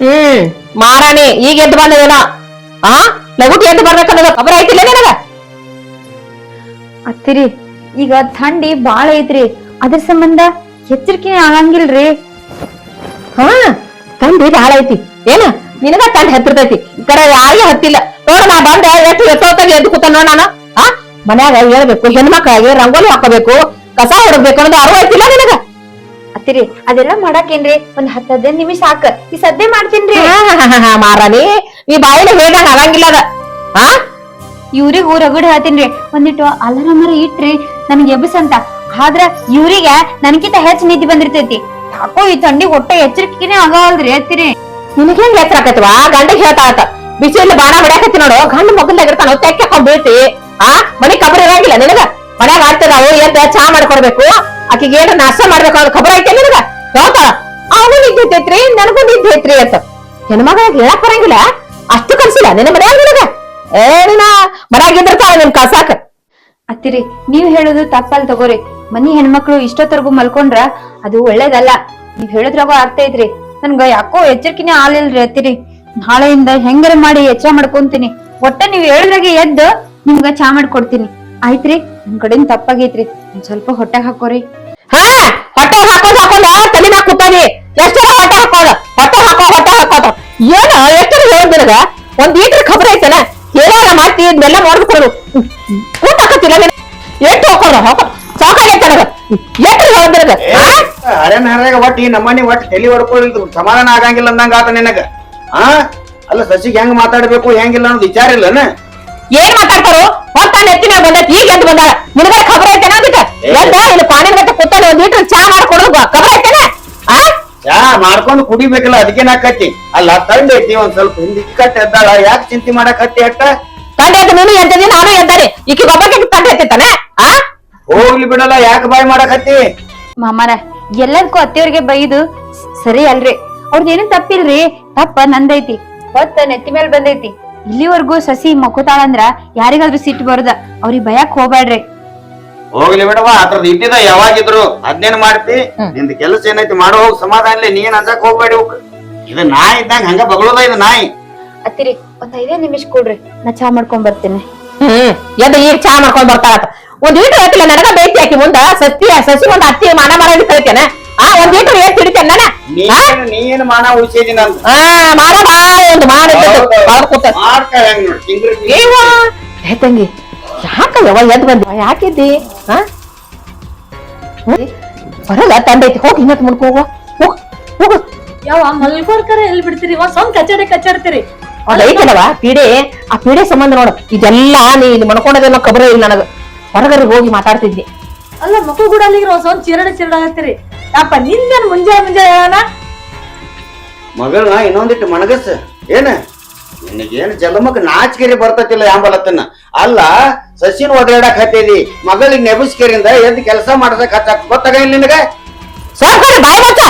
ಹ್ಮ್ ಮಾರಾಣಿ ಈಗ ಎದ್ದು ಬಂದದೇನ? ಆ? ನಗುಟಿ ಎದ್ದು ಬರ್ಬೇಕನ್ನೋದು ಖಬರ್ ಐತಿಲ್ಲ ನನಗ? ಅತ್ತಿರಿ ಈಗ ಥಂಡಿ ಬಾಳ ಐತ್ರಿ. ಅದ್ರ ಸಂಬಂಧ ಎಚ್ಚರಿಕೆ ಆಗಂಗಿಲ್ರಿ. ಹಾ ಥಂಡಿ ಬಾಳ ಐತಿ. ಏನ? ನಿನಗ ತಂಡ ಹತ್ತಿರ್ತೈತಿ. ಕರೆ ಯಾರಿಗೆ ಹತ್ತಿಲ್ಲ. ನೋಡ ನಾ ಬಂದ ಎಷ್ಟು ಎತ್ತೋತಾಗಿ ಎದ್ದು ಕೂತ ನೋಡ ನಾನು. ಆ? ಮನ್ಯಾಗ ಹೇಳ್ಬೇಕು ಹೆಣ್ಮಕ್ಳಾಗಿ ರಂಗೋಲಿ ಹಾಕೋಬೇಕು ಕಸ ಹೊಡಬೇಕು ಅನ್ನೋದು ಅರಿವು ಐತಿಲ್ಲ ನಿನಗ? ಅತ್ತಿರಿ ಅದೆಲ್ಲ ಮಾಡಾಕೇನ್ರಿ? ಒಂದ್ ಹತ್ತು ಹದಿನೈದು ನಿಮಿಷ ಹಾಕ ಈ ಸದ್ದೆ ಮಾಡ್ತೀನ್ರಿ. ಮಾರಾಣಿ. ನೀ ಬಾಯಿನ ಹೇಳ್ದಂಗ ಆಗಂಗಿಲ್ಲ ಅದ. ಆ ಇವ್ರಿಗ್ ಊರಗಡೆ ಹೇಳ್ತೀನ್ರಿ. ಒಂದಿಟ್ಟು ಅಲಾರಾಮರ ಇಟ್ರಿ ನನ್ಗೆ ಅಂತ. ಆದ್ರ ಇವ್ರಿಗೆ ನನ್ಕಿಂತ ಹೆಚ್ಚು ನಿದ್ದೆ ಬಂದಿರ್ತೈತಿ. ಯಾಕೋ ಈ ಥಂಡಿ ಹೊಟ್ಟೆ ಎಚ್ಚರಿಕೆನೆ ಆಗವಲ್ರಿ ಅತ್ತಿರಿ ನಿನಗೆ ಹೆಂಗ್ ಎಚ್ಚರ ಗಂಡ ಗಂಡಗ್ ಹೇಳ್ತಾಳತ ಬಿಸಿಲು ಬಾಣ ಹೊಡ್ಯಾಕತ್ತಿ ನೋಡು. ಗಂಡ ಮಗಲ್ದಾಗಿರ್ತಾನ ತೆಕ್ಕೆ ಹಾಕೊಂಡ್ ಬೀಳ್ತಿ. ಆ? ಮನೆ ಕಬರ್ ಇರಂಗಿಲ್ಲ ನಿನಗ? ಮನ್ಯಾಗ ಆಗ್ತದಾವು ಎಂತ ಚಾ ಮಾಡ್ಕೊಡ್ಬೇಕು? ಆಕಿಗೆ ಏನ ನಾಷ್ಟ ಮಾಡ್ಬೇಕು ಖಬರ್ ಐತೆ ನಿನಗ? ಹೇಳ್ತಾಳ ಅವನು ನಿದ್ದೈತ್ರಿ ನನಗೂ ನಿದ್ದೈತ್ರಿ ಅಂತ. ಹೆಣ್ಮಗ ಹೇಳಕ್ ಬರಂಗಿಲ್ಲ? ಅಷ್ಟು ಕಲ್ಸಿಲ್ಲ ನಿನ್ನ ಮನ್ಯಾಗ ನಿನಗ? ಏನ ಮನ್ಯಾಗ ಇದ್ದಿರ್ತಾಳ ನಿನ್ ಅತ್ತಿರಿ, ನೀವ್ ಹೇಳುದು ತಪ್ಪಲ್ ತಗೋರಿ. ಮನಿ ಹೆಣ್ಮಕ್ಳು ಇಷ್ಟೊತ್ತರ್ಗು ಮಲ್ಕೊಂಡ್ರ ಅದು ಒಳ್ಳೇದಲ್ಲ. ನೀವ್ ಹೇಳಿದ್ರಾಗ ಅರ್ಥ ಐತ್ರಿ. ನನ್ಗ ಯಾಕೋ ಎಚ್ಚರಿಕೆನೇ ಆಲಿಲ್ರಿ ಅತ್ತಿರಿ. ನಾಳೆಯಿಂದ ಹೆಂಗರ ಮಾಡಿ ಎಚ್ಚರ ಮಾಡ್ಕೊಂತೀನಿ. ಒಟ್ಟ ನೀವ್ ಹೇಳಿದ್ರಾಗೆ ಎದ್ದು ನಿಮ್ಗ ಚಾ ಮಾಡ್ಕೊಡ್ತೀನಿ. ಆಯ್ತ್ರಿ, ನಿಮ್ ಕಡೆಯಿಂದ ತಪ್ಪಾಗೈತ್ರಿ. ಸ್ವಲ್ಪ ಹೊಟ್ಟೆಗ್ ಹಾಕೋರಿ. ತಲೆ ಮ್ಯಾಗ ಕೂತಾನಿ ಎಷ್ಟರ ಹೊಟ್ಟ ಹಾಕೋದ ಹೊಟ್ಟ ಹಾಕೋ ಹೊಟ್ಟ ಹಾಕೋದ. ಏನ ಎಷ್ಟರ ಹೇಳೋದ್ ನಿನಗ? ಒಂದ್ ಈಟ್ರ ಖಬರ್ ಐತನ? ಹೇಳೋಣ ಮಾತಿ ಇದನ್ನೆಲ್ಲ ಮಾಡ್ಬಿಟ್ಟು ಊಟ ಹಾಕತಿಲ್ಲ ನೀನು? ಎಷ್ಟು ಹಾಕೋದ? ಹಾಕೋ. ಸಾಕಾಗೈತೆ ನನಗ. ಎಷ್ಟು ಹೇಳೋದ್ ನಿನಗ? ಆ? ಹಳೆ ನಾರಾಗ ಒಟ್ಟು ಈ ನಮ್ಮನಿ ಒಟ್ಟು ತಲೆ ಹೊಡ್ಕೊಳ್ಳಿದ್ದು ಸಮಾಧಾನ ಆಗಂಗಿಲ್ಲ ಅಂದಂಗ ಆತ ನಿನಗ. ಆ? ಅಲ್ಲ ಸಸಿಗೆ ಹೆಂಗ್ ಮಾತಾಡ್ಬೇಕು ಹೆಂಗಿಲ್ಲ ಅನ್ನೋದು ವಿಚಾರ ಇಲ್ಲನ? ಏನ್ ಮಾತಾಡ್ತಾರೋ? ಹೊತ್ತ ನೆತ್ತಿನ ಬಂದೈತಿ ಈಗ ಎದ್ದು ಬಂದ ನಿನಗ ಖಬರ್ ಐತೆ ಅದಕ್ಕೆ? ಎದ್ದ ಇಲ್ಲಿ ಪಾನಿನ ಗಟ್ಟ ಕೂತಾನೆ ಒಂದ್ ಲೀಟರ್ ಚಾ ಮಾಡ್ಕೊಡೋದು ಮಾಡ್ಕೊಂಡು ಕುಡಿಬೇಕಲ್ಲ ಅದಕ್ಕೇನ ಕತ್ತಿ ಅಲ್ಲ ತಂಡ ಐತಿ ಒಂದ್ ಸ್ವಲ್ಪ ಹಿಂದಿ ಕಟ್ಟ ಎದ್ದಾಳ ಯಾಕೆ ಚಿಂತೆ ಮಾಡಕತ್ತಿ ಅಟ್ಟ? ತಂದೆ ನೀನು ನಾನು ಈಕಿ ಒಬ್ಬಕ್ಕೆ ತಂದೆ ತಾನೆ ಆ? ಹೋಗ್ಲಿ ಬಿಡಲ್ಲ ಯಾಕೆ ಬಾಯ್ ಮಾಡಕತ್ತಿ ಮಾಮಾರ ಎಲ್ಲದಕ್ಕೂ ಅತ್ತಿಯವ್ರಿಗೆ ಬೈದು ಸರಿ ಅಲ್ರಿ. ಅವ್ರದ್ದೇನು ತಪ್ಪಿಲ್ರಿ? ತಪ್ಪ ನಂದೈತಿ. ಹೊತ್ತ ನೆತ್ತಿ ಮೇಲೆ ಬಂದೈತಿ. ಇಲ್ಲಿವರೆಗೂ ಸಸಿ ಮಕ್ಕೋತಾಳಂದ್ರ ಯಾರಿಗಾದ್ರೂ ಸಿಟ್ಟು ಬರುದ. ಅವ್ರಿಗೆ ಭಯಕ್ ಹೋಗ್ಬೇಡ್ರಿ ಹೋಗ್ಲಿ ಬಿಡವ ಅದ್ರದ್ ಇದ್ದಿದ ಯಾವಾಗಿದ್ರು. ಅದ್ನೇನ್ ಮಾಡ್ತಿ? ನಿಂದ ಕೆಲಸ ಏನೈತಿ ಮಾಡೋ ಹೋಗ್ ಸಮಾಧಾನ ಇಲ್ಲ ನೀನ್ ಅಂಜಕ್ ಹೋಗ್ಬೇಡಿ ಹೋಗ್. ಇದು ನಾಯಿ ಇದ್ದಂಗ ಹಂಗ ಬಗಳೋದ ಇದು ನಾಯಿ? ಅತ್ತಿರಿ ಒಂದ್ ಐದೇ ನಿಮಿಷ ಕೊಡ್ರಿ ನಾ ಚಾ ಮಾಡ್ಕೊಂಡ್ ಬರ್ತೀನಿ. ಹ್ಮ್ ಎದ್ದು ಈಗ ಚಾ ಮಾಡ್ಕೊಂಡ್ ಬರ್ತಾಳತ್ತ ಒಂದ್ ಈಟು ಹೇಳ್ತಿಲ್ಲ ನನಗ ಬೇಟಿ ಆಕಿ ಮುಂದ ಸಸ್ತಿ ಸಸಿ ಒಂದ್ ಅತ್ತಿ ಮಾನ ಮರ ಕಳಿತೇನೆ ಆ ಒಂದ್ ಈಟು ಏನ್ ಹಿಡಿತೇನೆ ನಾನು ನೀನ್ ಮಾನ ಆ ಮಾಡ ಬಾ ಒಂದು ಮಾನ ಇದ್ದದ್ದು. ಅವ್ರ್ ಕೂತ ಮಾಡ್ಕ ಹೆಂಗ್ ನೋಡ್ ತಿಂಗ್ಳು ತಂಗಿ ಯಾಕ ಯವ ಎದ್ ಬಂದಿ? ಯಾಕಿದ್ದಿ ಹಾ ಬರಲ್ಲ ತಂದೈತಿ ಹೋಗಿ ಇನ್ನತ್ ಮುಡ್ಕೋ ಹೋಗು. ಹೋಗ್ ಹೋಗು. ಯಾವ ಮಲ್ಕೋರ್ಕರ ಎಲ್ಲಿ ಬಿಡ್ತೀರಿ? ಒಂದ್ ಸ್ವಂತ ಕಚೇರಿ ಕಚ್ಚಾಡ್ತೀರಿ ಅದ್ ಐತಲ್ಲವ ಪೀಡೆ ಆ ಪೀಡೆ ಸಂಬಂಧ ನೋಡು. ಇದೆಲ್ಲ ನೀ ಇಲ್ಲಿ ಮನ್ಕೊಂಡದೇನೋ ಕಬರ ಇಲ್ಲ ನನಗ. ಹೊರಗಡೆ ಹೋಗಿ ಮಾತಾಡ್ತಿದ್ದೆ. ಅಲ್ಲ ಮಕ್ಕಳು ಕೂಡ ಅಲ್ಲಿರೋ ಒಂದ್ ಸ್ವಂತ ಚಿರಡ ಚಿರಡ ಆಗ್ತೀರಿ ಅಪ್ಪ ನಿಂದೇನ್ ಮುಂಜಾನೆ ಮುಂಜಾನೆ ಹೇಳೋಣ ಮಗಳನ್ನ ಇನ್ನೊಂದಿಟ್ಟು ಮಣಗಸ್. ಏನ? ನಿನಗೇನು ಜಲಮಕ್ ನಾಚಿಕೆರಿ ಬರ್ತತಿಲ್ಲ ಯಾಂಬಲತ್ತನ್ನ? ಅಲ್ಲ ಸಸಿನ ಒದರಾಡಕ್ ಹತ್ತೀರಿ ಮಗಳಿಗೆ ನೆಬಸ್ಕೇರಿಂದ ಎದ್ದು ಕೆಲಸ ಮಾಡ್ಸಕ್ ಹತ್ತಾಕ ಗೊತ್ತಾಗಿಲ್ಲ ನಿನಗ? ಸಾಕಾರ ಬಾಯ್ ಬಚ್ಚ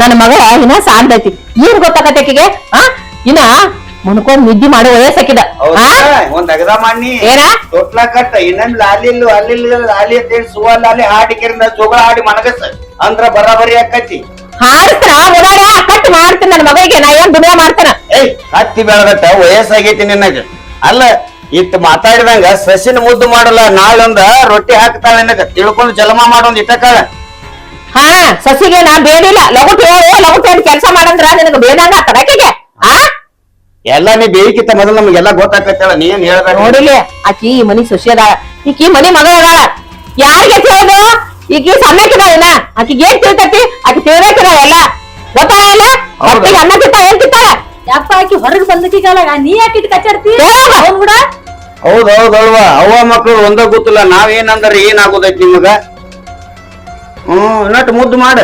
ನನ್ನ ಮಗ ಇನ್ನ ಸಾಂದೈತಿ ಏನ್ ಗೊತ್ತಾಗತ್ತೆ ಆಕಿಗೆ? ಆ ಇನ್ನ ಮುನ್ಕೊಂಡ್ ನಿದ್ದಿ ಮಾಡೋ ವಯಸ್ಸಾಕಿದ? ಒಂದ್ ಅಗದ ಮಾಡಿ. ಏನ? ತೊಟ್ಲ ಕಟ್ಟ. ಇನ್ನೊಂದ್ ಲಾಲಿ ಅಲ್ಲಿಲ್ಲ ಅಲ್ಲಿ ಅಂತೇಳಿ ಸುವಲ್ಲ ಹಾಡಿ ಹಾಡಿಕೆರಿಂದ ಜೋಗಳ ಹಾಡಿ ಮಣಗಸ್ ಅಂದ್ರ ಬರಾಬರಿ ಆಕತಿ. ಹಾರಿಸ್ತಾನ ಓಡಾಡ ಕಟ್ ಮಾಡ್ತೀನಿ ನನ್ನ ಮಗಳಿಗೆ ನಾ ಏನ್ ದುನಿಯಾ ಮಾಡ್ತಾನ? ಏಯ್ ಹತ್ತಿ ಬೆಳಗಟ್ಟ ವಯಸ್ಸಾಗೈತಿ ನಿನಗ. ಅಲ್ಲ ಇಟ್ ಮಾತಾಡಿದಂಗ ಸಸಿನ ಮುದ್ದು ಮಾಡಲ್ಲ ನಾಳೊಂದ ರೊಟ್ಟಿ ಹಾಕ್ತಾಳೆ ನಿನಗ. ತಿಳ್ಕೊಂಡು ಜಲಮ ಮಾಡೋಂದ್ ಇಟ್ಟಕಾಳ ಹಾ ಸಸಿಗೆ ನಾ ಬೇಡಿಲ್ಲ. ಲಗುಟ್ ಹೇಳು ಲಗುಟ್ ಹೇಳಿ ಕೆಲಸ ಮಾಡಂದ್ರ ನಿನಗ ಬೇಡಂಗ ತಡಕಿಗೆ ಆ? ಎಲ್ಲ ನೀ ಬೇಕಿತ್ತ ಮೊದಲು ನಮ್ಗೆಲ್ಲ ಗೊತ್ತಾಕತ್ತಳ ನೀನ್ ಹೇಳ್ಬೇಕು ನೋಡಿಲಿ ಆಕಿ ಈ ಮನಿ ಸಸಿ ಅದಾಳ ಈಕಿ ಮನಿ ಮಗ ಅದಾಳ ಯಾರಿಗೆ ತಿಳಿದು ಈಕಿ ಸಣ್ಣಕಿದ ಏನ ಆಕಿಗೆ ಏನ್ ತಿಳ್ತತಿ? ಆಕಿ ತಿಳ್ಬೇಕಿದ ಎಲ್ಲ ಗೊತ್ತಾಗಲ್ಲ. ಹೊಟ್ಟಿಗೆ ಅನ್ನ ತಿಂತ ಏನ್ ತಿಂತಾಳ ಯಪ್ಪ ಆಕಿ ಹೊರಗ್ ಬಂದಕಿ ಕಾಲಾಗ ನೀ ಯಾಕೆ ಇಟ್ಟು ಕಚ್ಚಾಡ್ತಿ? ಬಿಡ ಅವ್ನ್ ಕೂಡ? ಹೌದ್ ಹೌದ್ ಅಲ್ವಾ? ಅವ್ವ ಮಕ್ಳು ಒಂದ ಗೊತ್ತಿಲ್ಲ ನಾವೇನಂದ್ರೆ ಏನಾಗೋದೈತಿ ಏನ್ ಆಗೋದೈತಿ ನಿಮಗ? ಹ್ಮ್ ನಟ್ ಮುದ್ದು ಮಾಡ.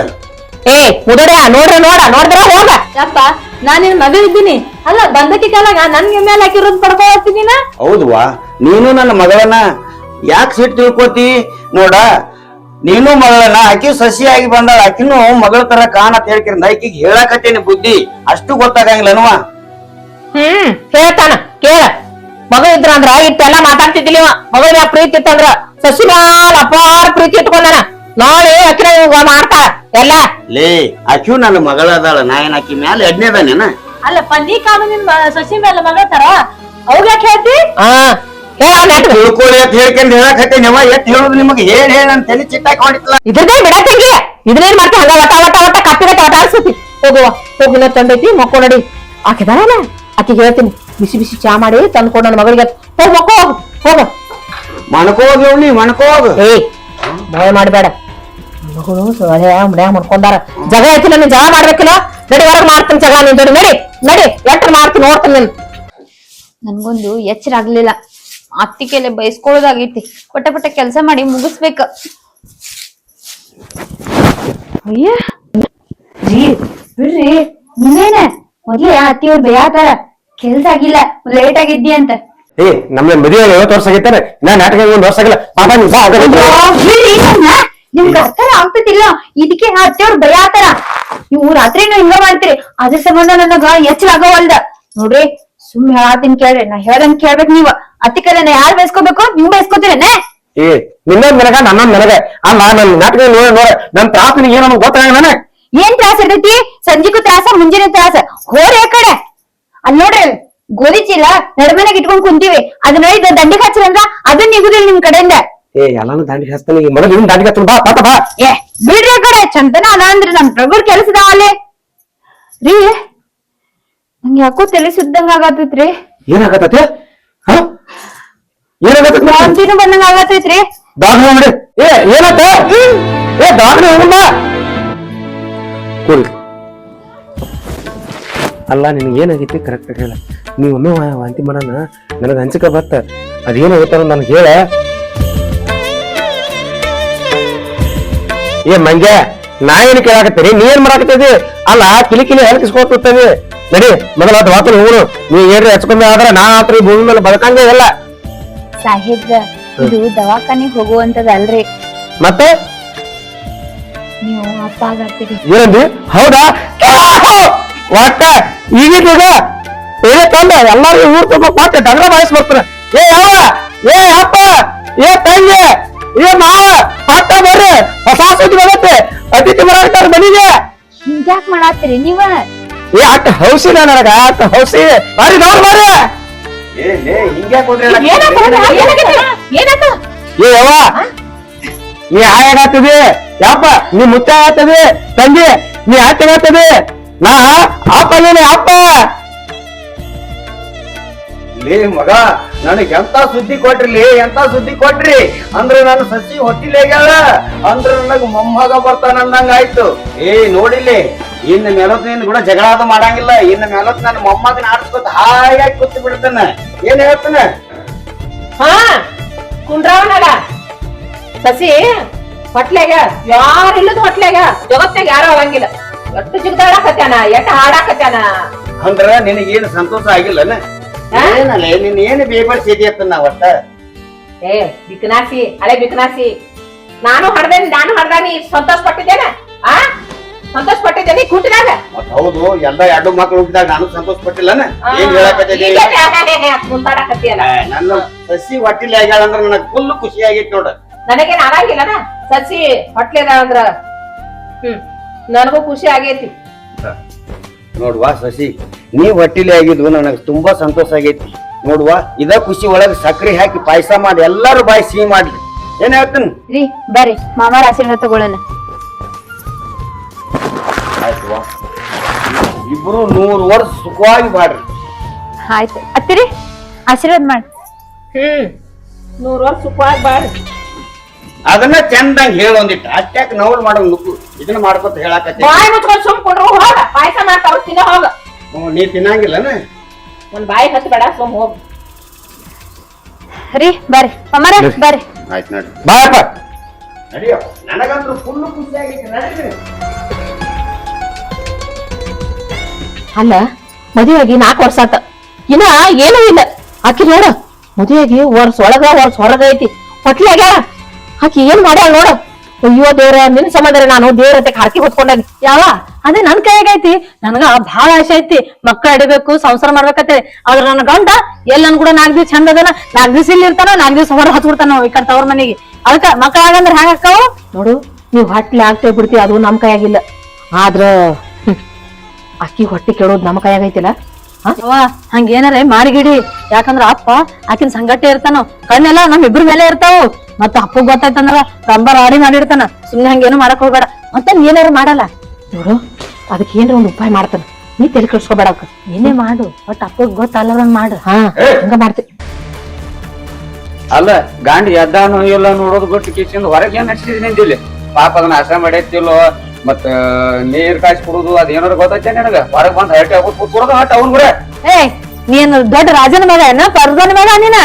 ಏ ಮುದಡ ನೋಡ್ರಿ ನೋಡ ನೋಡಿದ್ರ ಹೋಗ. ಯಪ್ಪ ನಾನ್ ನಿನ್ ಮಗ ಇದ್ದೀನಿ. ಅಲ್ಲ ಬಂದಕಿ ಕಾಲಾಗ ನನ್ಗೆ ಮೇಲೆ ಹಾಕಿರೋದ್ ಪಡ್ಕೊಳ್ತೀನಿ ಹೋಗ್ತೀನಿ ನಾ ಹೌದ್ವಾ ನೀನು ನನ್ನ ಮಗಳನ್ನ ಯಾಕೆ ಸಿಟ್ಟು ತಿಳ್ಕೊತಿ? ನೋಡ ನೀನು ಮಗಳನ್ನ ಆಕಿ ಸಸಿಯಾಗಿ ಬಂದಾಳ ಆಕಿನೂ ಮಗಳ ತರ ಕಾಣ ಅಂತ ಹೇಳ್ಕಿರಿಂದ ಆಕಿಗೆ ಹೇಳಕತ್ತೇನಿ ಬುದ್ಧಿ. ಅಷ್ಟು ಗೊತ್ತಾಗಂಗಿಲ್ಲನುವ ಹ್ಮ್ ಹೇಳ್ತಾನ ಕೇಳ. ಮಗ ಇದ್ರ ಅಂದ್ರ ಇಟ್ಟೆಲ್ಲ ಮಾತಾಡ್ತಿದ್ದಿಲ್ಲ ಮಗಳ ಪ್ರೀತಿ ಇತ್ತಂದ್ರ ಸಸಿ ಮ್ಯಾಲ ಅಪಾರ ಪ್ರೀತಿ ಇಟ್ಕೊಂಡನ. ನೋಡಿ ಅಕ್ಕಿನ ಮಾಡ್ತಾಳ. ಎಲ್ಲ? ಲೇ ಆಕಿಯು ನನ್ನ ಮಗಳದಾಳ. ನಾ ಏನ್ ಆಕಿ ಮ್ಯಾಲ ಎಡ್ನೇದಾನೇನ? ಅಲ್ಲ ಪನ್ನಿ ಕಾಮ ನಿನ್ ಮ- ಸಸಿ ಮೇಲೆ ಮಗಳ ತರ. ಅವ್ಗ ಯಾಕೆ ಹೇಳ್ತಿ? ಹಾ ತಿಳ್ಕೊಳ್ಳಿ ಅಂತ ಹೇಳ್ಕೊಂಡು ಹೇಳಕತ್ತೀನಿ ಅವ ಎತ್ ಹೇಳುದು ನಿಮಗೆ? ಹೇಳಿ ಹೇಳಿ ಅಂತ ತಲೆ ಚಿಟ್ಟಾಕ್ ಮಾಡಿಟ್ಲ ಇದ್ರದೇ ಬಿಡತ್ತಂಗಿ ಇದನ್ನೇನ್ ಮಾಡ್ತಿ? ಹಂಗ ವಟ ವಟ ವಟ ಕತ್ತಿರ ವಟ ಆಡ್ಸತಿ ಹೋಗುವ. ಹೋಗಿನ ತಂದೈತಿ ಮಕ್ಕೋ ನೋಡಿ. ಆಕಿದಾರಲ್ಲ ಆಕಿಗೆ ಹೇಳ್ತೀನಿ. ಬಿಸಿ ಬಿಸಿ ಚಾ ಮಾಡಿ ತಂದ್ಕೊಡು ನನ್ನ ಮಗಳಿಗೆ. ಹೋಗ್ ಮಕ್ಕೋ ಹೋಗು. ಹೋಗು. ಮಣ್ಕೋಗ್ ನೀ ಮಣ್ಕೋಗ್ ಏಯ್ ಭಯ ಮಾಡಬೇಡ. ಮಗಳು ಸೊಳ್ಳೆ ಮನ್ಯಾಗ ಮಾಡ್ಕೊಂಡಾರ ಜಗ ಐತಿ ನನ್ನ ಜಗ ಮಾಡ್ಬೇಕಿಲ್ಲ. ನಡಿ ಹೊರಗ್ ಮಾಡ್ತೀನಿ ಜಗ ನಿನ್. ಜೋಡಿ ನಡಿ. ನಡಿ. ಎಟ್ರ ಮಾಡ್ತೀನಿ ನೋಡ್ತೀನಿ ನಿನ್. ನನ್ಗೊಂದು ಎಚ್ಚರ ಆಗ್ಲಿಲ್ಲ ಅತ್ತಿಗೆಲೆ ಬಯಸ್ಕೊಳ್ಳೋದಾಗೈತಿ. ಪಟ್ಟ ಪಟ್ಟ ಕೆಲಸ ಮಾಡಿ ಮುಗಿಸ್ಬೇಕ. ಅಯ್ಯ. ರೀ ಬಿಡ್ರಿ. ನೀವೇನ ಮೊದ್ಲೇ ಅತ್ತಿಯವ್ರು ಬೇಯಾತಾರ ಕೆಲ್ಸ ಆಗಿಲ್ಲ ಲೇಟ್ ಆಗಿದ್ದಿ ಅಂತ. ಏ ನಮ್ಮ ಮದುವೆ ಐವತ್ತು ವರ್ಷ ಆಗೈತೆ ನಾ ನಾಟಕ ಒಂದ್ ವರ್ಷ ಆಗಿಲ್ಲ. ಪಾಪ ನೀವು ಬಾ ಆಗಲ್ಲ. ಬಿಡ್ರಿ ಇವ್ನ. ನಿಮ್ಗ್ ಅರ್ಥ ಆಗ್ತತಿಲ್ಲ ಇದಕ್ಕೆ ಅತ್ತಿಯವ್ರು ಬಯಾತಾರ ನೀವು ರಾತ್ರಿನೂ ಹಿಂಗ ಮಾಡ್ತೀರಿ. ಅದ್ರ ಸಂಬಂಧ ನನಗ ಎಚ್ಚರ ಆಗವಲ್ದ ನೋಡ್ರಿ ಸುಮ್ ಹೇಳಾತೀನಿ ಕೇಳ್ರಿ. ನಾ ಹೇಳ್ದಂಗ್ ಕೇಳ್ಬೇಕು ನೀವ್. ಅತ್ತಿ ಕಡೆ ನಾ ಯಾರ್ ಬಯಸ್ಕೋಬೇಕು? ನೀವ್ ಬಯಸ್ಕೋತೀರೇನೆ? ಏ ನಿನ್ನೊಂದ್ ನನಗ ನನ್ನೊಂದ್ ನನಗ ಅಲ್ಲ ನನ್ ನಾಟಕ ನೋಡಿ ನೋಡ. ನನ್ ತ್ರಾಸ ನಿನಗೆ ಏನೋ ಗೊತ್ತಾಗ ಏನ್ ತ್ರಾಸ ಇರ್ತೈತಿ? ಸಂಜಿಗೂ ತ್ರಾಸ ಮುಂಜಾನೆ ತ್ರಾಸ. ಹೋರಿ ಆ ಕಡೆ. ಅಲ್ಲಿ ನೋಡ್ರಿ ಗೋಧಿ ಚೀಲ ನಡ್ಮನೆಗ್ ಇಟ್ಕೊಂಡ್ ಕುಂತೀವಿ. ಅದನ್ನ ನೋಡಿ ದಂಡಿ ಹಚ್ಚರಂದ್ರ ಅದನ್ನ ನಿಗುದಿಲ್ಲ ನಿಮ್ ಕಡೆಯಿಂದ. ಏ ಎಲ್ಲಾನು ದಾಂಡಿ ಹಚ್ತಾನೆ. ಈಗ ಮೊದಲು ನಿನ್ ದಾಂಡಿ ಹಚ್ಚು ಬಾ ಪಾಪ ಬಾ ಏ ಬಿಡ್ರಿ ಆ ಕಡೆ. ಚಂದನ ಅಲ್ಲ ಅಂದ್ರೆ ನಮ್ ಪ್ರಭುರ್ ಕೆಲ್ಸದ ಅಲ್ಲಿ ರೀ ನಂಗೆ ಯಾಕೋ ತಲೆ ಸುದ್ದಂಗ ಆಗತೈತ್ರಿ ಹ? ಏನಾಗತ್ತ ವಾಂತಿನೂ ಬಂದಂಗ ಆಗತೈತ್ರಿ ದಾಖಲೆ ಮಾಡಿ. ಏ ಏನತ್ತ? ಏ ದಾಖಲೆ ಹೋಗಮ್ಮ. ಕೂಲ್ ಅಲ್ಲ ನಿನಗೆ ಏನಾಗೈತಿ? ಕರೆಕ್ಟ್ ಹೇಳ. ನೀವು ಒಮ್ಮೆ ವಾಂತಿ ಮಾಡೋಣ. ನನಗೆ ಹಂಚಿಕೆ ಬತ್ತ ಅದೇನಾಗುತ್ತಾರ ನನಗೆ ಹೇಳ. ಏ ಮಂಜ ನಾ ಏನು ಕೇಳಾಕತ್ತೀರಿ ನೀ ಏನ್ ಮಾಡಾಕತ್ತೀರಿ ಅಲ್ಲ ಕಿಲಿ ಕಿಲಿ ಹೆಲ್ಕಿಸ್ಕೊತಿರ್ತಾನೆ ನಡಿ ಮೊದಲ ಅದು ವಾತನ ಹೋಗುನು ನೀ ಏನ್ರಿ ಹಚ್ಕೊಂಡೆ ಆದ್ರೆ ನಾ ಆತ್ರ ಈ ಭೂಮಿ ಮೇಲೆ ಬದುಕಂಗೆ ಇಲ್ಲ ಸಾಹೇಬ್ರ ಇದು ದವಾಖಾನಿಗ್ ಹೋಗುವಂತದಲ್ರಿ ಮತ್ತೆ? ನೀವು ಅಪ್ಪ ಆಗತ್ತೀರಿ. ಏನಂದಿ? ಹೌದಾ! ಒಟ್ಟ ಈಗ ಏನೇ ತಂದ ಎಲ್ಲಾರು ಊರ್ ಕೊಟ್ಟೆ ಡಂಗ್ರ ಬಾಯಿಸ್ ಬರ್ತಾರೆ. ಏ ಯಾವ? ಏ ಅಪ್ಪ? ಏ ತಂಗಿ? ಏ ಮಾವ? ಪಾಟ ಬರ್ರಿ. ಹೊಸ ಸುದ್ದಿ ಬರುತ್ತೆ. ಅತಿಥಿ ಬರಾಕ್ತಾರ ಮನಿಗೆ. ಹಿಂಗ್ಯಾಕ್ ಮಾಡಾತ್ರಿ ನೀವ? ಏ ಅಟ್ ಹೌಸಿನ ನನಗ ಅಟ್ ಹೌಸಿ. ಬಾರಿ ನೋಡ್ ಬಾರಿ. ಏ ಲೇ ಹಿಂಗ್ಯಾಕ್ ಹೋದ್ರಿ? ಏನಾತ ಏ ಯವ್ವ. ನೀ ಹಾಯಾಗತ್ತದಿ ಯಪ್ಪ ನೀ ಮುತ್ತ ಆಗತ್ತದಿ? ತಂಗಿ ನೀ ಆಟಗಾಗ್ತದಿ ನಾ ಅಪ್ಪ ಏನೇ ಅಪ್ಪ. ಲೇ ಮಗ ನನಗ್ ಎಂತ ಸುದ್ದಿ ಕೊಟ್ರಿ ಎಂತ ಸುದ್ದಿ ಕೊಟ್ರಿ ಅಂದ್ರೆ ನಾನು ಸಸಿ ಹೊಟ್ಟಿಲೇಗ್ಯಾಳ ಅಂದ್ರೆ ನನಗ್ ಮೊಮ್ಮಗ ಬರ್ತಾನ ಅಂದಂಗ ಆಯ್ತು. ಏ ನೋಡಿಲಿ ಇನ್ನ ಮೇಲತ್ ನೀನ್ ಕೂಡ ಜಗಳ ಅದು ಮಾಡಂಗಿಲ್ಲ. ಇನ್ನ ಮೇಲತ್ ನನ್ನ ಮೊಮ್ಮಗನ ಆಡ್ಸ್ಕೊತ ಹಾಯಾಗಿ ಕೂತ್ ಬಿಡ್ತಾನ. ಏನ್ ಹೇಳ್ತಾನ? ಹಾ ಕುಂಡ್ರಾವನಾಗ ಸಸಿ ಹೊಟ್ಲೆಗ ಯಾರು ಇಲ್ಲದ ಹೊಟ್ಲೆಗ ಜಗತ್ತಾಗ ಯಾರು ಆಗಂಗಿಲ್ಲ ಎಷ್ಟು ಜಿಗ್ದಾಡಕತ್ಯಾನ ಎಷ್ಟು ಹಾಡಾಕತ್ಯಾನ? ಅಂದ್ರ ನಿನಗೇನು ಸಂತೋಷ ಆಗಿಲ್ಲನ? ಏನಲ್ಲ ನಿನ್ ಏನು ಬೇಬಡ್ಸಿದಿ ಅಂತ ನಾವ್ ಒಟ್ಟ? ಏ ಬಿಕ್ನಾಸಿ ಅಲೆ ಬಿಕ್ನಾಸಿ. ನಾನು ಹಡ್ದೇನಿ ನಾನು ಹಡ್ದಾನಿ ಸಂತೋಷ ಪಟ್ಟಿದ್ದೇನೆ? ಆ? ಸಂತೋಷ ಪಟ್ಟಿದ್ದೇನೆ ಕೂಟಿದಾಗ? ಮತ್ ಹೌದು ಎಲ್ಲ ಎರಡು ಮಕ್ಳು ಹುಟ್ಟಿದಾಗ ನಾನು ಸಂತೋಷ ಪಟ್ಟಿಲ್ಲನ? ಏನ್ ಮುಂತಾಡಕತ್ತಿಯಲ್ಲ ಆ, ನನ್ನ ಸಸಿ ಹೊಟ್ಟಿಲ್ಲ ಆಗ್ಯಾಳ ಅಂದ್ರ ನನಗ್ ಫುಲ್ ಖುಷಿ ಆಗೈತಿ ನೋಡ. ನನಗೇನ್ ಆಗಂಗಿಲ್ಲನ ಸಸಿ ಹೊಟ್ಲಿದ ಅಂದ್ರ ಹ್ಮ್ ನನಗೂ ಖುಷಿ ಆಗೈತಿ. ನೋಡ್ವಾ ಸಸಿ ನೀ ಹೊಟ್ಟಿಲಿ ಆಗಿದ್ವು ನನಗೆ ತುಂಬಾ ಸಂತೋಷ ಆಗೈತಿ. ನೋಡುವ ಇದ ಖುಷಿ ಒಳಗೆ ಸಕ್ರಿ ಹಾಕಿ ಪಾಯಸ ಮಾಡಿ ಎಲ್ಲಾರು ಬಾಯಿ ಸಿಹಿ ಮಾಡ್ಲಿ. ಏನ್ ಹೇಳ್ತೀನಿ? ರೀ ಬರ್ರಿ ಮಾಮಾರ ಆಶೀರ್ವಾದ ತಗೊಳ್ಳೋಣ. ಆಯ್ತವಾ. ಇಬ್ರು ನೂರು ವರ್ಷ ಸುಖವಾಗಿ ಮಾಡ್ರಿ ಆಯ್ತು. ಅತ್ತಿರಿ ಆಶೀರ್ವಾದ ಮಾಡಿ. ಹ್ಮ್ ನೂರು ವರ್ಷ ಸುಖವಾಗಿ ಬಾಳ್ರಿ. ಅದನ್ನ ಚಂದಂಗ್ ಹೇಳೊಂದಿಟ್ಟು ಅಷ್ಟ್ಯಾಕ್ ನೋಡ್ ಮಾಡೋ ನುಕ್ಕು ಇದನ್ನ ಮಾಡ್ಕೊತ ಹೇಳಾಕತ್ತಿ ಬಾಯಿ ಮುಚ್ಕೊಂಡು ಸುಮ್ ಕೊಡ್ರು ಹೋಗ ಪಾಯಸ ಮಾಡ್ತಾವ ತಿನ್ನ ಹೋಗ. ಹ್ಮ್, ನೀ ತಿನ್ನಂಗಿಲ್ಲನ? ಒಂದ್ ಬಾಯಿ ಹತ್ತು ಬೇಡ ಸುಮ್ ಹೋಗ್. ರೀ ಬರ್ರಿ. ಮಾಮಾರ ಬರ್ರಿ. ಆಯ್ತು ನಡ್ರಿ. ಬಾಯಪ್ಪ. ನಡಿಯೋ ನನಗಂತೂ ಫುಲ್ ಖುಷಿ ಆಗೈತಿ ನಡ್ರಿ. ಅಲ್ಲ ಮದುವೆಯಾಗಿ ನಾಲ್ಕು ವರ್ಷ ಆತ. ಇನ್ನ ಏನೂ ಇಲ್ಲ. ಆಕಿ ನೋಡ ಮದುವೆಯಾಗಿ ವರ್ಷ ಒಳಗ ವರ್ಷ ಹೊರಗ ಐತಿ. ಹೊಟ್ಲಾಗ ಆಕಿ ಏನ್ ಮಾಡ್ಯಾಳ ನೋಡ? ಅಯ್ಯೋ ದೇವ್ರ, ನಿನ್ ಸಂಬಂಧ ನಾನು ದೇವ್ರ ಜೊತೆ ಹಾಕಿ ಹೊತ್ಕೊಂಡಾಗ ಯಾವ ಅದೇ ನನ್ ಕೈಯಾಗೈತಿ ನನಗ ಬಹಳ ಆಸೆ ಐತಿ. ಮಕ್ಕಳ ಅಡಿಬೇಕು, ಸಂಸಾರ ಮಾಡ್ಬೇಕತ್ತೆ ಆದ್ರ ನನ್ನ ಗಂಡ ಎಲ್ಲ ನನ್ ಕೂಡ ನಾಲ್ಕ್ ದಿವ್ಸ ಚಂದ ಅದನ. ನಾಲ್ಕ್ ದಿವ್ಸ ಇಲ್ಲಿ ಇರ್ತಾನ, ನಾಲ್ಕ್ ದಿವ್ಸ ಹೊರ ಹಚ್ಬಿಡ್ತಾನ ಈ ಕಡೆ ತವ್ರ ಮನೆಗೆ. ಅದಕ್ಕ ಮಕ್ಕಳ ಆಗಂದ್ರ ಹ್ಯಾಂಗ ಅಕ್ಕಾವು? ನೋಡು, ನೀವ್ ಹೊಟ್ಟೆ ಆಗ್ತೇವ್ ಬಿಡ್ತೀವಿ ಅದು ನಮ್ ಕೈಯಾಗಿಲ್ಲ. ಆದ್ರ ಅಕ್ಕಿ ಹೊಟ್ಟಿ ಕೆಡೋದು ನಮ್ ಕೈಯಾಗೈತಿಲ್ಲ ಅವ್ವ ಹಂಗೇನಾರ ಮಾಡಿಗಿಡಿ. ಯಾಕಂದ್ರ ಅಪ್ಪ ಆಕಿನ ಸಂಗಟ ಇರ್ತಾನ ಕಣ್ಣೆಲ್ಲ ನಮ್ ಇಬ್ರ ಮೇಲೆ ಇರ್ತಾವು. ಮತ್ತ ಅಪ್ಪಗ್ ಗೊತ್ತಾಯ್ತಂದ್ರ ರಂಬರ್ ಆಡಿ ಮಾಡಿರ್ತಾನ. ಸುಮ್ನೆ ಹಂಗೇನು ಮಾಡಕ್ ಹೋಗ್ಬೇಡ. ಮತ್ತ ಏನಾರ ಮಾಡಲ್ಲ? ನೋಡು ಅದಕ್ಕೆ ಏನ್ರ ಒಂದು ಉಪಾಯ ಮಾಡ್ತಾನ. ನೀ ತಲೆ ಕೆಡ್ಸ್ಕೊಬೇಡ ಏನೇ ಮಾಡು ಒಟ್ ಅಪ್ಪಗ್ ಗೊತ್ತಲ್ಲದಂಗ್ ಮಾಡು. ಹಾ ಹಂಗ ಮಾಡ್ತಿ. ಅಲ್ಲ ಗಾಂಡ್ ಎದ್ದಾನು ಇಲ್ಲ ನೋಡೋದು ಗೊತ್ತಿ ಕಿಚನ್ ಹೊರಗೆ ಏನ್ ಹಚ್ಚಿದ್ರಿ ನಿಂದಿಲ್ಲಿ ಪಾಪ ಅದನ್ನ ಆಶ್ರಮ ಮಾಡೈತಿಲ್ಲೋ ಮತ್ತ ನೀರ್ ಕಾಯ್ಸಿ ಕುಡುದು ಅದ ಏನಾರ ಗೊತ್ತೈತೆ ನಿನಗ? ಹೊರಗ್ ಬಂದ್ ಹರಟೆ ಹಾಕೋದ್ ಕೂತ್ಕೊಡೋದು ಹಟ್ ಅವ್ನ್ ಕೂಡ ಏ ನೀನ್ ದೊಡ್ಡ ರಾಜನ ಮಗ ಏನ ಪರ್ದನ ಮಗ ನೀನ?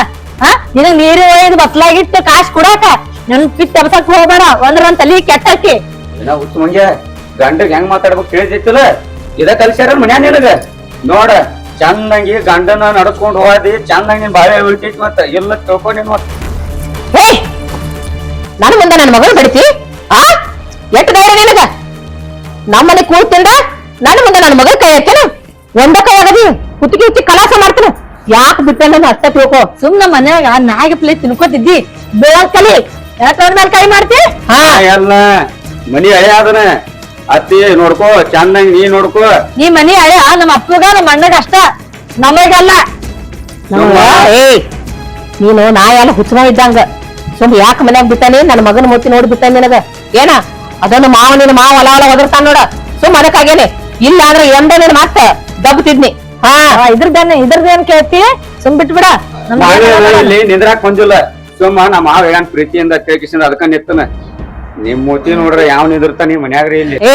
ಹಾ? ನಿನಗ್ ನೀರು ಒಯ್ದು ಬತ್ಲಾಗಿಟ್ಟು ಕಾಶ್ ಕೊಡಾಕ ನನ್ ಪಿಟ್ ಎಬ್ಸಕ್ ಹೋಗ್ಬೇಡ. ಒಂದ್ರ ನನ್ ತಲಿ ಕೆಟ್ಟಕ್ಕೆ. ಏನ ಹುಚ್ಚ ಮಂಗ್ಯ ಗಂಡಗ್ ಹೆಂಗ್ ಮಾತಾಡ್ಬೇಕು ತಿಳಿದಿತ್ತಿಲ್ಲ? ಇದ ಕಲ್ಸ್ಯಾರ ಮನ್ಯಾಗ ನಿನಗ? ನೋಡ ಚಂದಂಗಿ ಗಂಡನ ನಡ್ಸ್ಕೊಂಡ್ ಹೋದಿ ಚಂದಂಗಿ ನಿನ್ ಬಾಳೆ ಉಳ್ತೈತಿ ಮತ್ತ ಇಲ್ಲ ತಿಳ್ಕೊಂಡ್ ನಿನ್ ಮತ್ತ ಹೇ ನನ್ನ ಮುಂದೆ ನನ್ನ ಮಗಳು ಬಡಿತಿ? ಆ? ಎಟ್ ಧೈರ್ಯ ನಮ್ಮನೆ ಕೂತಿಂದ ನನ್ನ ಮುಂದೆ ನನ್ನ ಮಗಳ ಕೈ ಹಾಕ್ಯಾನ? ಒಂದ ಕೈ ಆಗದಿ? ಹುತ್ತಿಗೆ ಹುಚ್ಚಿ ಕಲಾಸ ಮಾಡ್ತಾನ? ಯಾಕೆ ಬಿಟ್ಟೆ ನನ್ನ ಅಷ್ಟ ತಿಳ್ಕೊ. ಸುಮ್ನ ಮನ್ಯಾಗ ನಾಯಿಗೆ ಪ್ಲೇ ತಿನ್ಕೋತಿದ್ದಿ? ಬೇಳ್ ಕಲಿ ಯಾಕ ಅವ್ರ ಮೇಲೆ ಕೈ ಮಾಡ್ತಿ? ಹಾ. ಎಲ್ಲ ಮನಿ ಹಳೆ ಅದನ ಅತ್ತಿ ನೋಡ್ಕೋ ಚೆನ್ನಾಗಿ ನೀ ನೋಡ್ಕೋ. ನೀ ಮನಿ ಹಳೆ ನಮ್ಮ ಅಪ್ಪಗ ನಮ್ಮ ಅಣ್ಣಗ ಅಷ್ಟ. ನಮಗಲ್ಲ. ನಮ್ಮ ಏಯ್ ನೀನು ನಾ ಎಲ್ಲ ಹುಚ್ಚನ ಇದ್ದಂಗ. ಸುಮ್ ಯಾಕೆ ಮನ್ಯಾಗ ಬಿಟ್ಟಾನೆ? ನನ್ನ ಮಗನ ಮೂತಿ ನೋಡಿ ಬಿಟ್ಟಾನ ನಿನಗ. ಏನ? ಅದನ್ನು ಮಾವ ನಿನ್ನ ಮಾವ ಹೊಲ ಹೊಲ ಒದರ್ತಾನ ನೋಡ. ಸುಮ್ ಅದಕ್ಕಾಗೇನೆ ಇಲ್ಲ ಅಂದ್ರೆ ಎಂದ ನಿನ್ ಮತ್ತ ದಬ್ಬತಿದ್ನಿ ಹಾ. ಇದ್ರದ್ದೇನೆ ಇದ್ರದ್ದೇನ್ ಕೇಳ್ತಿ? ಸುಮ್ ಬಿಟ್ಬಿಡ. ನಮ್ಗ್ ನಾವೇ ಏನ್ ಆಗಲ್ಲ. ಇಲ್ಲಿ ನಿಂದ್ರಾಕ್ ಬಂದಿಲ್ಲ ಸುಮ್ಮ ನಮ್ಮ ಮಾವ ಏನ್ ಪ್ರೀತಿಯಿಂದ ಕೇಳ್ಕಿಸಿಂದ ಅದಕ್ಕ ನಿತ್ತನ ನಿಮ್ ಮೂತಿ ನೋಡ್ರಿ ಯಾವ ನಿಂದಿರ್ತಾನ ನೀವ್ ಮನ್ಯಾಗ್ರಿ ಇಲ್ಲಿ? ಏ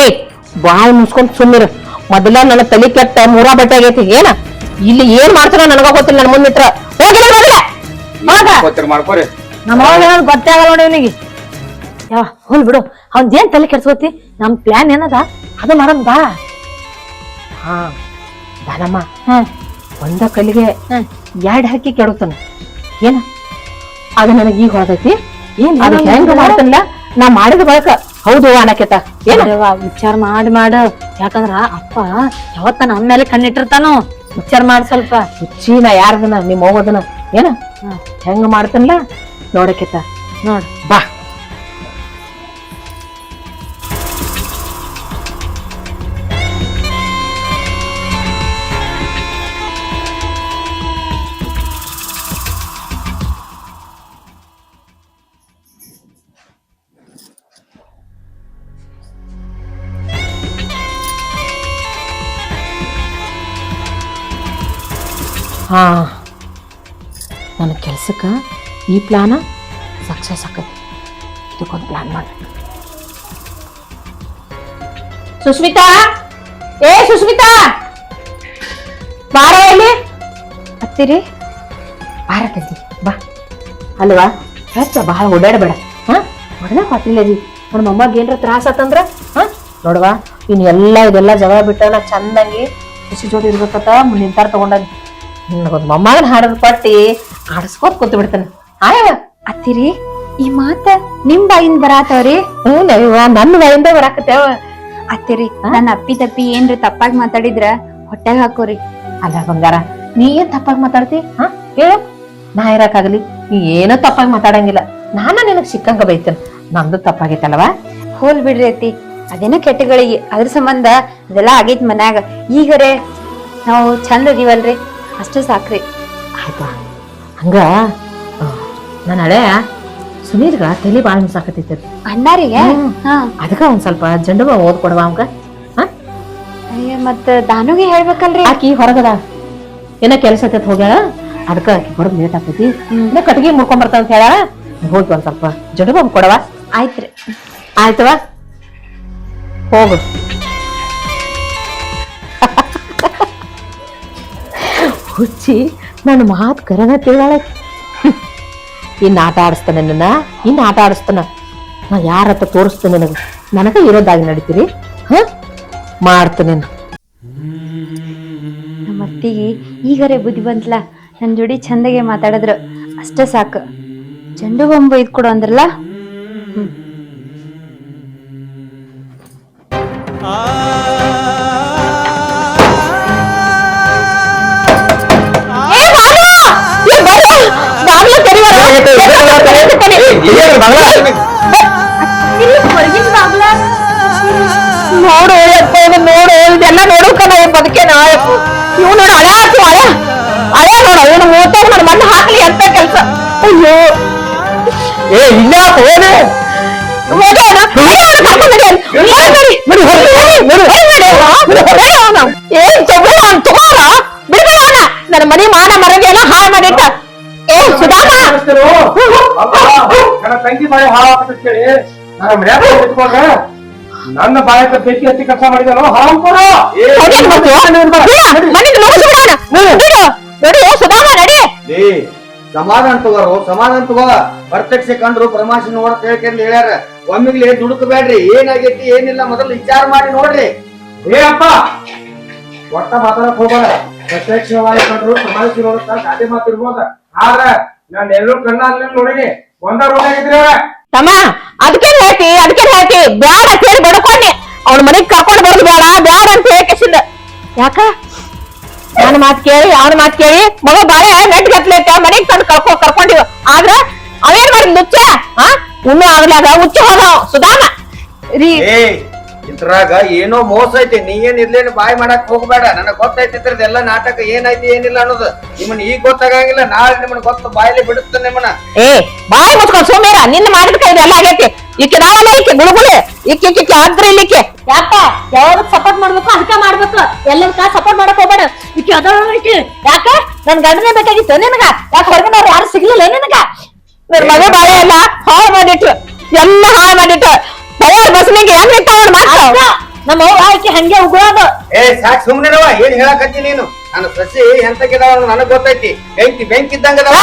ಬಾವ್ ಮುಸ್ಕೊಂಡ್ ಸುಮ್ಮಿರ ಮೊದಲ ನನ್ನ ತಲೆ ಕೆಟ್ಟ ಮೂರ ಬಟ್ಟೆ ಆಗೈತಿ. ಏನ? ಇಲ್ಲಿ ಏನ್ ಮಾಡ್ತಾರ ನನಗ ಗೊತ್ತಿಲ್ಲ ನನ್ನ ಮುಂದಿಟ್ರ ಹೋಗಿಲ್ಲ ಗೊತ್ತಿರ ಮಾಡ್ಕೋರಿ. ನಮ್ಮ ಗೊತ್ತಾಗಲ್ಲ ಏನಾದ್ರು ಗೊತ್ತೇ ಆಗಲ್ಲ ನೋಡಿ ಇವನಿಗೆ. ಯಾವ ಹೋಲ್ ಬಿಡು. ಅವ್ನ್ ಏನ್ ತಲೆ ಕೆಡ್ಸ್ಕೊತಿ? ನಮ್ ಪ್ಲಾನ್ ಏನದ? ಅದು ಮಾಡಮ್ ಬಾ. ಹಾ ದಾನಮ್ಮ ಹ್ಮ್ ಒಂದ ಕಲ್ಲಿಗೆ. ಎರಡ್ ಹಾಕಿ ಕೆಡುತ್ತಾನ ಏನ? ಅದು ನನಗೆ ಈಗ ಹೊಳದೈತಿ ಏನ್ ಅದು ಏನೋ ಹೆಂಗ ಮಾಡ್ತಾನಲ್ಲ? ನಾ ಮಾಡಿದ ಬಳಕ. ಹೌದು ಅನ್ನಕೇತ ಏನ? ವಿಚಾರ ಮಾಡಿ ಮಾಡ. ಯಾಕಂದ್ರ ಅಪ್ಪ ಯಾವತ್ತ ನಮ್ಮ ಮೇಲೆ ಕಣ್ಣಿಟ್ಟಿರ್ತಾನೋ? ವಿಚಾರ ಮಾಡ್ ಸ್ವಲ್ಪ. ಹುಚ್ಚಿನ ಯಾರ್ದನ? ನಿಮ್ಮ ಹೋಗೋದನ ಏನ. ಹೆಂಗ ಮಾಡ್ತಾನಲ್ಲ? ನೋಡಕೇತ. ನೋಡ್. ಬಾ. ಹಾ. ನನ್ನ ಕೆಲ್ಸಕ್ಕ ಈ ಪ್ಲಾನ ಸಕ್ಸಸ್ ಆಕತಿ. ಇದಕ್ಕೊಂದು ಪ್ಲಾನ್ ಮಾಡಿ. ಸುಸ್ಮಿತಾ? ಏ ಸುಸ್ಮಿತಾ? ಬಾರ ಇಲ್ಲಿ. ಹತ್ತಿರಿ. ಬಾರ ತಂದಿ ಬಾ. ಅಲ್ವಾ? ಹೆಚ್ಚ ಬಹಳ ಓಡಾಡಬೇಡ. ಹಾ? ಮೊದಲ ರೀ. ನನ್ನ ಮೊಮ್ಮಗ ಏನ್ರ ತ್ರಾಸ ಆತಂದ್ರ? ಹಾ? ನೋಡವಾ ಇನ್ನು ಎಲ್ಲ ಇದೆಲ್ಲ ಜಗಳ ಬಿಟ್ಟ ನಾ ಚಂದಂಗಿ. ಖುಷಿ ಜೋಡಿ ಇರ್ಬೇಕತ್ತ ನಿಂತಾರ ತಗೊಂಡಾನಿ ನನಗೊಂದು ಮೊಮ್ಮಗನ ಹಾಡೋದು ಪಟ್ಟಿ ಆಡಿಸ್ಕೋತ ಕೂತ್ ಬಿಡ್ತಾನೆ ಆಯವ ಅತ್ತಿರಿ ಈ ಮಾತ ನಿಮ್ ಬಾಯಿಂದ ಬರಾತವ್ರಿ? ಹ್ಞೂ ನವ್ವ ನನ್ನ ಬಾಯಿಂದ ಬರಾಕತ್ತೇವ. ಅತ್ತಿರಿ ನನ್ನ ಅಪ್ಪಿ ತಪ್ಪಿ ಏನ್ರಿ ತಪ್ಪಾಗಿ ಮಾತಾಡಿದ್ರ? ಹೊಟ್ಟೆಗ್ ಹಾಕೋರಿ. ಅಲ್ಲ ಬಂಗಾರ ನೀ ಏನ್ ತಪ್ಪಾಗಿ ಮಾತಾಡ್ತಿ? ಹಾ ಹೇಳು. ನಾ ಇರಕ್ಕಾಗಲಿ ನೀ ಏನೋ ತಪ್ಪಾಗಿ ಮಾತಾಡಂಗಿಲ್ಲ. ನಾನ ನಿನಗ್ ಸಿಕ್ಕಂಗ ಬೈತೇನೆ. ನಂದು ತಪ್ಪಾಗೈತಲ್ವಾ ಹೋಲ್ ಬಿಡ್ರಿ ಅತ್ತಿ. ಅದೇನೋ ಕೆಟ್ಟಗಳಿಗೆ ಅದ್ರ ಸಂಬಂಧ ಅದೆಲ್ಲ ಆಗೈತ್ ಮನ್ಯಾಗ. ಈಗರೆ ನಾವು ಚಂದ ಅದೀವಲ್ರಿ ಅಷ್ಟು ಸಾಕ್ರಿ. ಆಯ್ತಾ? ಹಂಗ? ನನ್ನ ಹಳೆ ಸುನೀಲ್ಗ ತಲೆ ಬಾಳ ಮಿಸಾಕತೈತಿ ಅಣ್ಣಾರಿಗೆ? ಅದಕ್ಕ ಒಂದ್ ಸ್ವಲ್ಪ ಜಂಡು ಬಾವ್ ಓದ್ ಕೊಡವ ಅವಂಗ ಮತ್ತ ದಾನುಗೆ ಹೇಳ್ಬೇಕಲ್ರಿ? ಆಕಿ ಹೊರಗದ. ಏನ ಕೆಲಸ ಐತತ್ ಹೋಗ್ಯಾಳ? ಅದಕ್ಕ ಆಕಿ ಹೊರಗ್ ಲೇಟ್ ಆಗ್ತೈತಿ. ಇನ್ನ ಕಟ್ಗಿ ಮುಡ್ಕೊಂಡ್ ಬರ್ತಾವ ಅಂತ ಹೇಳ ಹೋಗಿ ಒಂದ್ ಸ್ವಲ್ಪ ಜಂಡು ಬಾವ್ ಕೊಡವ ಆಯ್ತ್ರಿ. ಆಯ್ತವ ಹೋಗು. ಹುಚ್ಚಿ ನನ್ನ ಮಾತು ಕರನ ತಿಳಾಳಕ್ಕೆ ಇನ್ನು ಆಟ ಆಡಿಸ್ತಾನೆ ನನ್ನ ಇನ್ನು ಆಟ ಆಡಿಸ್ತಾನ. ನಾ ಯಾರ ಹತ್ರ ತೋರಿಸ್ತೇನೆ ನನಗೆ? ನನಗ ಇರೋದಾಗಿ ನಡೀತೀರಿ ಹ? ಮಾಡ್ತೇನೆ ನಮ್ಮ ಅತ್ತಿಗೆ ಈಗರೆ ಬುದ್ಧಿ ಬಂತಲ್ಲ ನನ್ನ ಜೋಡಿ ಚಂದಗೆ ಮಾತಾಡಿದ್ರು. ಅಷ್ಟೇ ಸಾಕು. ಚೆಂಡು ಬೊಂಬು ಇದ್ ಕೊಡು ಅಂದ್ರಲ್ಲ? ನೋಡು ಅಪ್ಪ ನೋಡು ಇದೆಲ್ಲ ನೋಡೋಕ ನಾವು ಬದುಕೆ ನಾಯಕು ಇವನೋಡ ಹಳೆ ಹಾಕು ಹಳೆ ಹಳೆ ನೋಡ ಇವನು ಓದ್ತಾಗ ನಾನು ಮಣ್ಣು ಹಾಕ್ಲಿ ಅಂತ ಕೆಲಸ ಅಯ್ಯೋ ಏ ಇಲ್ಲ ಹೋದೆ ಏನ್ ತಗೋಣ ತಗೋಣ ಬಿಡ್ಬೇಡ ನನ್ನ ಮನೆ ಮಾನ ಮರಗೆಲ್ಲ ಹಾಳು ಮಾಡಿಟ್ಟ ನನ್ನ ತಂಗಿ ಬಾಯಿ ಹಾಳಾಗ್ತೇಳಿ ನನ್ನ ಮನ್ಯಾಗ ಇಟ್ಕೊಂಡ್ರೆ ನನ್ನ ಬಾಯಕ ಬೆಂಕಿ ಹಚ್ಚಿ ಕೆಲಸ ಮಾಡಿದನು ಹಾಂಪುರ ಅವ್ನೇನ್ ಮಾಡ್ತೀವ? ಬಿಡ, ಮನೆಗೆ ನುಗ್ಗಿಸ್ಬಿಡೋಣ. ಬಿಡು, ನಡಿ, ಸುಧಾಮ ನಡಿ ಏ ಸಮಾಧಾನ ತಗೋರು ಸಮಾಧಾನ ತಗೋ ಪ್ರತ್ಯಕ್ಷ ಕಂಡ್ರು ಪ್ರಮಾಶ ನೋಡತ್ ಕೇಳ್ಕೊಂಡು ಹೇಳ್ಯಾರ ಒಮ್ಮಿಗ್ಲಿ ದುಡುಕಬೇಡ್ರಿ ಏನಾಗೈತಿ ಏನಿಲ್ಲ ಮೊದಲು ವಿಚಾರ ಮಾಡಿ ನೋಡ್ರಿ ಏ ಅಪ್ಪ ಒಟ್ಟ ಮಾತಾಡಕ್ ಹೋಗೋಣ ಪ್ರತ್ಯಕ್ಷವಾಗಿ ಕಂಡ್ರು ಸಮಾಜ ನೋಡುತ್ತಾ ಗಾದೆ ಮಾತಿರ್ಬೋದ ಆದ್ರ ನಾನ್ ಎಲ್ಲರೂ ಕಣ್ಣ ಅಲ್ಲಿ ನೋಡಿನಿ. ಒಂದ ಆಗಿದ್ರಿ ಅವ್ರ ತಮ್ಮ ಅದಕ್ಕೆ ಹೇಳ್ತಿ ಅದಕ್ಕೆ ಹೇಳ್ತಿ? ಬ್ಯಾಡ ಅಂತ ಹೇಳಿ ಬಡ್ಕೊಂಡಿ. ಅವ್ನ ಮನೆಗ್ ಕರ್ಕೊಂಡು ಬರೋದು ಬೇಡ ಬ್ಯಾಡ ಅಂತ ಹೇಳಿ ಯಾಕ? ನನ್ನ ಮಾತು ಕೇಳಿ ಅವನ ಮಾತು ಕೇಳಿ. ಮಗ ಬಾಳೆ ನೆಟ್ಗಟ್ಲೆ ಮನೆಗ್ ತಂದು ಕರ್ಕೊ ಕರ್ಕೊಂಡಿವ ಆದ್ರ ಅವೇನ್ ಮಾಡಿದ್ ನುಚ್ಚ ಆ? ಇನ್ನೂ ಆಗ್ಲಾಗ ಹುಚ್ಚ ಹೋಗ ಸುಧಾಮ ರೀ. ಇದ್ರಾಗ ಏನೋ ಮೋಸ ಐತಿ, ನೀ ಏನ್ ಇರ್ಲೇನು ಬಾಯ್ ಮಾಡಕ್ ಹೋಗ್ಬೇಡ. ನನಗ್ ಗೊತ್ತೈತಿ ಇದ್ರದ್ದೆಲ್ಲ ನಾಟಕ ಏನೈತಿ, ಏನಿಲ್ಲ ಅನ್ನೋದು. ನಿಮ್ಮನ್ ಈಗ ಗೊತ್ತಾಗಂಗಿಲ್ಲ, ನಾಳೆ ನಿಮ್ಮನ್ ಗೊತ್ತ, ಬಾಯಲ್ಲಿ ಬಿಡುತ್ತೆ ನಿಮ್ಮನ್ನ. ಏ, ಬಾಯಿ ಮುಚ್ಕೊಂಡ್ ಸೋಮೇರ, ನಿನ್ನ ಮಾಡಿದ ಕೈ ಎಲ್ಲ ಆಗೈತಿ. ಈಕೆ ನಾವಲ್ಲ ಈಕೆ ಗುಳುಗುಳೆ ಈಕೆ ಈಕೆ ಆದ್ರ ಇಲ್ಲಿಕೆ ಯಾಕ? ಯಾವ್ದಕ್ ಸಪೋರ್ಟ್ ಮಾಡ್ಬೇಕು, ಅದಕ್ಕೆ ಮಾಡ್ಬೇಕು. ಎಲ್ಲದಕ್ಕ ಸಪೋರ್ಟ್ ಮಾಡಕ್ ಹೋಗ್ಬೇಡ. ಈಕೆ ಅದ ಯಾಕ? ನನ್ ಗಂಡನೇ ಬೇಕಾಗಿತ್ತು ನಿನಗ. ಯಾಕ ಹೊರಗಿನವ್ರು ಯಾರು ಸಿಗ್ಲಿಲ್ಲ ನಿನಗ? ನನ್ ಮಗ ಬಾಳೆ ಎಲ್ಲ ಹಾಳು ಮಾಡಿಟ್ರು. ಎಲ್ಲ ಹಾಳು ಮಾಡಿಟ್ರು. ಪವಾರ್ ಬಸ್ನಿಗೆ ಹೆಂಗ್ ನಿಂತಾವ ಮಾಡ್ತಾವ ನಮ್ಮ ಅವ್ವ ಆಕಿ ಹಂಗೆ ಉಗುಳೋದು ಏ ಸಾಕ್ ಸುಮ್ನಿರವ ಏನ್ ಹೇಳಕತ್ತಿ ನೀನು? ನನ್ನ ಸಸಿ ಎಂತಕ್ಕಿದಾವ ನನಗ್ ಗೊತ್ತೈತಿ. ಬೆಂಕಿ ಬೆಂಕಿ ಇದ್ದಂಗ ಆ,